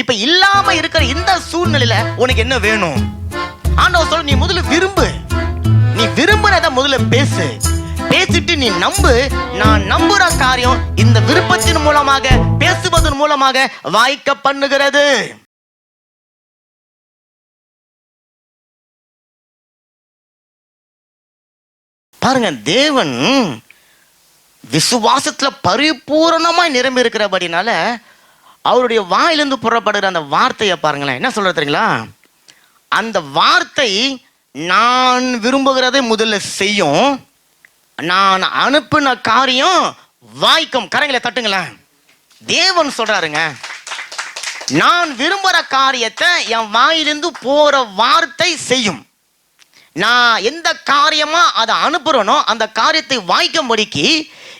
இப்ப இல்லாம இருக்கிற இந்த சூழ்நிலையில உனக்கு என்ன வேணும்? ஆண்டவர் சொல்ல நீ முதல்ல விரும்பு. நீ விரும்புறத முதல்ல பேசு. பேசிட்டு நீ நம்பு. நான் நம்புற காரியம் இந்த விருப்பத்தின் மூலமாக பேசுவதன் மூலமாக வாய்க்க பண்ணுகிறது. பாருங்க தேவன் விசுவாசத்துல பரிபூரணமாய் நிரம்பி இருக்கிறபடினால அவருடைய வாயிலிருந்து புறப்படுகிற அந்த வார்த்தையை பாருங்களேன். என்ன சொல்றது தெரியுங்களா? அந்த வார்த்தை நான் விரும்புகிறதை முதல்ல செய்யும். நான் அனுப்பின காரியம் வாய்க்கும். கரங்களை தட்டுங்களேன். தேவன் சொல்றாருங்க நான் விரும்புகிற காரியத்தை என் வாயிலிருந்து போற வார்த்தை செய்யும். நான் எந்த காரியமா அதை அனுப்புறனோ அந்த காரியத்தை வாய்க்கும்படிக்கு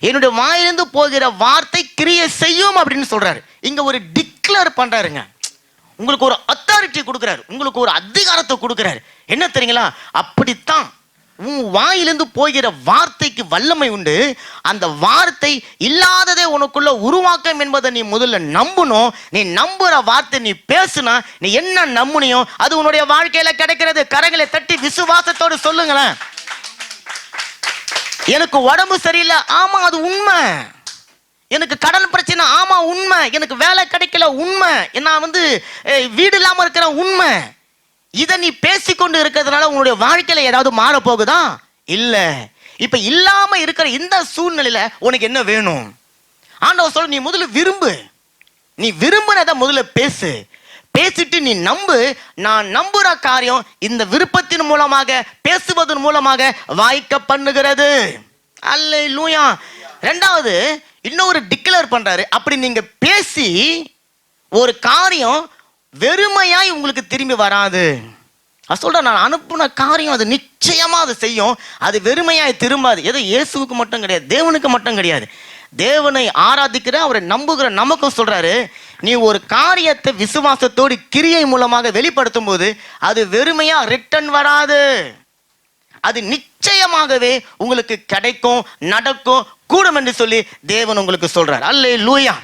என்னுடைய வாயிலிருந்து போகிற வார்த்தை கிரியை செய்யும் அப்படின்னு சொல்றாரு. இங்க ஒரு டிக்ளேர் பண்றாருங்க. உங்களுக்கு ஒரு அத்தாரிட்டி கொடுக்குறாரு. உங்களுக்கு ஒரு அதிகாரத்தை கொடுக்குறாரு. என்ன தெரியுங்களா? அப்படித்தான். உன் வாயிலிருந்து போகிற வார்த்தைக்கு வல்லமை உண்டு. அந்த வார்த்தை இல்லாததே உனக்குள்ள உருவாக்கம் என்பதை நீ முதல்ல நம்பணும். நீ நம்புற வார்த்தை நீ பேசுனா நீ என்ன நம்புனியோ அது உன்னுடைய வாழ்க்கையில கிடைக்கிறது. கரங்களை தட்டி விசுவாசத்தோடு சொல்லுங்களேன். எனக்கு உடம்பு சரியில்லை. ஆமா அது உண்மை. எனக்கு கடன் பிரச்சனை ஆமா உண்மை. எனக்கு வேலை கிடைக்கல உண்மை. நான் வந்து வீடு இல்லாம இருக்கிற உண்மை. இதை நீ பேசிக்கொண்டு இருக்கிறதுனால உன்னுடைய வாழ்க்கையில ஏதாவது மாற போகுதா இல்ல. இப்ப இல்லாம இருக்கிற இந்த சூழ்நிலையில உனக்கு என்ன வேணும்? ஆண்டவர் சொல்ல நீ முதல்ல விரும்பு. நீ விரும்பினதை முதல்ல பேசு. பேசிட்டு நீ நம்பு. நான் நம்புற காரியம் இந்த விருப்பத்தின் மூலமாக பேசுவதன் மூலமாக வாய்க்க பண்ணுகிறது. அல்ல லூயா ரெண்டாவது இன்னொரு டிக்ளேர் பண்றாரு. அப்படி நீங்க பேசி ஒரு காரியம் வெறுமையாய் உங்களுக்கு திரும்பி வராது. அது சொல்கிறேன் நான் அனுப்புன காரியம் அது நிச்சயமா அது செய்யும். அது வெறுமையாய் திரும்பாது. ஏதோ இயேசுவுக்கு மட்டும் கிடையாது தேவனுக்கு மட்டும் கிடையாது. தேவனை ஆராதிக்கிற அவரை நம்புகிற நமக்கும் சொல்றாரு நீ ஒரு காரியத்தை விசுவாசத்தோடு கிரியை மூலமாக வெளிப்படுத்தும் போது அது வெறுமையா ரிட்டர்ன் வராது. அது நிச்சயமாகவே உங்களுக்கு கிடைக்கும் நடக்கும் கூடும் என்று சொல்லி தேவன் உங்களுக்கு சொல்றார். அல்ல லூயா